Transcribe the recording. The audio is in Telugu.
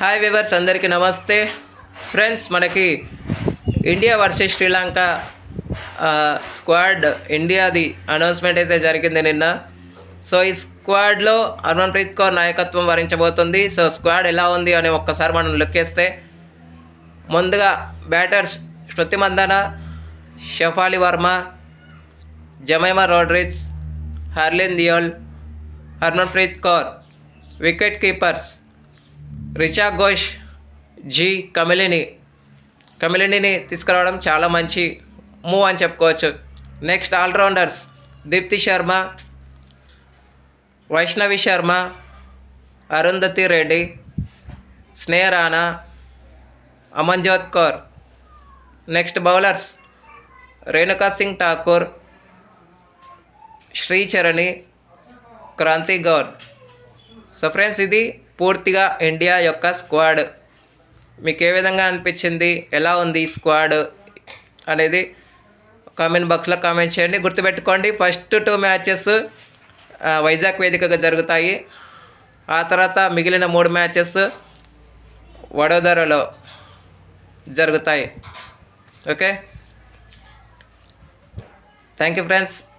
హాయ్ వివర్స్ అందరికీ నమస్తే. ఫ్రెండ్స్ మనకి ఇండియా వర్సెస్ శ్రీలంక స్క్వాడ్ ఇండియాది అనౌన్స్మెంట్ అయితే జరిగింది నిన్న. సో ఈ స్క్వాడ్లో హర్మన్ప్రీత్ కౌర్ నాయకత్వం వరించబోతుంది సో స్క్వాడ్ ఎలా ఉంది అని ఒక్కసారి మనం లెక్కేస్తే ముందుగా batters Shruti Mandhana Shafali Verma Jemimah Rodrigues Harleen Deol Harmanpreet Kaur wicket keepers Richa Ghosh G Kamalini కమిలినిని తీసుకురావడం చాలా మంచి మూవ్ అని చెప్పుకోవచ్చు. Next all rounders Deepti Sharma Vaishnavi Sharma Arundhati Reddy Sneha Rana Amanjot Kaur. Next bowlers Renuka Singh Thakur Shree Charani Kranti Gaud. So friends ఇది పూర్తిగా ఇండియా యొక్క స్క్వాడ్. మీకు ఏ విధంగా అనిపించింది? ఎలా ఉంది ఈ స్క్వాడ్? అనేది కామెంట్ బాక్స్లో కామెంట్ చేయండి. గుర్తుపెట్టుకోండి ఫస్ట్ టూ మ్యాచెస్ వైజాగ్ వేదికగా జరుగుతాయి. ఆ తర్వాత మిగిలిన మూడు మ్యాచెస్ వడోదరలో జరుగుతాయి. ఓకే? Thank you friends.